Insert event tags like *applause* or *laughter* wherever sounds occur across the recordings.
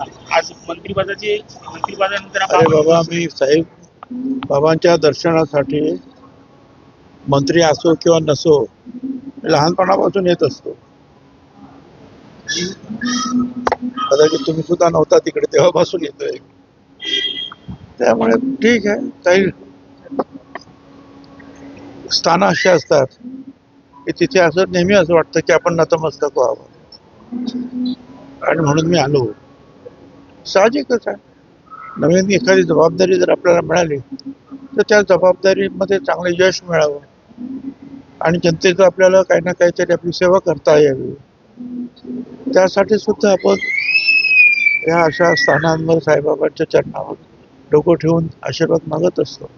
आज मंत्रिपदाचे मंत्रिपदानंतर अरे बाबा मी साहेब बाबांच्या दर्शनासाठी मंत्री असो किंवा नसो लहानपणापासून येत असतो. कदाचित तुम्ही सुद्धा नव्हता तिकडे तेव्हापासून येतोय. त्यामुळे ठीक आहे काही स्थानं अशी असतात की तिथे असं नेहमी असं वाटतं की आपण नतमस्तक व्हावं. आणि म्हणून मी आलो. साहजिकच आहे. नवीन एखादी जबाबदारी जर आपल्याला मिळाली तर त्या जबाबदारीमध्ये चांगलं यश मिळावं. आणि जनतेचं आपल्याला काही ना काहीतरी आपली सेवा करता यावी. त्यासाठी सुद्धा आपण या अशा स्थानांवर साईबाबांच्या चरणावर डोकं ठेवून आशीर्वाद मागत असतो.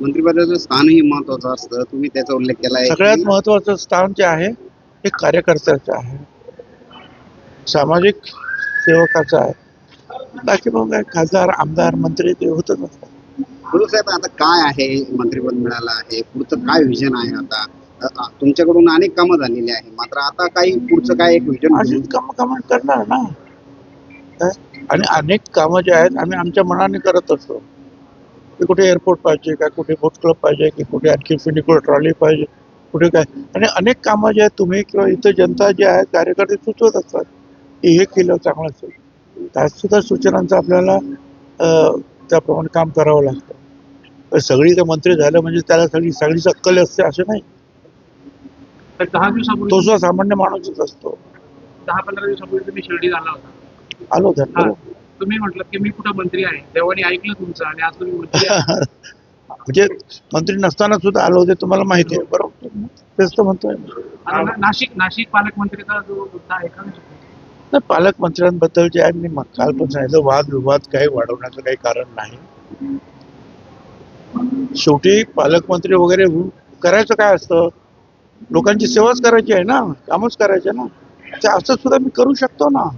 मंत्रिपदाचं स्थानही महत्वाचं असतं. तुम्ही त्याचा उल्लेख केला सगळ्यात महत्वाचं स्थान जे आहे हे कार्यकर्त्याचं आहे. सामाजिक सेवकाचं आहे. बाकी मग काय खासदार आमदार मंत्री ते होतच असतात. गुरु साहेब आता काय आहे? मंत्रिपद मिळालं आहे. पुढचं काय विजन आहे आता? अ, अ, तुमच्याकडून अनेक कामं झालेली आहे मात्र आता काही पुढचं काय एक विजन अशीच कामं कामं करणार ना? काय? आणि अनेक कामं जे आहेत आम्ही आमच्या मनाने करत असतो. की कुठे एअरपोर्ट पाहिजे का कुठे बोट क्लब पाहिजे की कुठे आणखी फिनिकोड ट्रॉली पाहिजे कुठे काय? आणि अनेक कामं जे आहेत तुम्ही किंवा इथं जनता जे आहे कार्यकर्ते सुचवत असतात की हे केलं चांगलं असेल. त्यात सुद्धा सूचनांचं आपल्याला त्याप्रमाणे काम करावं लागतं. सगळी तर मंत्री झालं म्हणजे त्याला सगळी सगळीच अक्कल असते असं नाही. तो सुद्धा सामान्य माणूसच असतो. दहा पंधरा दिवसापूर्वी तुम्ही आला होता. आलो हा. तर तुम्ही म्हटलं की मी कुठं मंत्री आहे? देवानी ऐकलं तुमचं आणि आज तुम्ही. *laughs* म्हणजे मंत्री नसताना सुद्धा आलो होते तुम्हाला माहिती आहे. बरोबर. तेच तर म्हणतोय नाशिक नाशिक पालकमंत्रीचा जो मुद्दा आहे का? तर पालकमंत्र्यांबद्दल जे आहे मी काल पण सांगितलं वाद विवाद काही वाढवण्याचं काही कारण नाही. शेवटी पालकमंत्री वगैरे करायचं काय असतं? लोकांची सेवाच करायची आहे ना कामच करायचे ना. ते असं सुद्धा मी करू शकतो ना.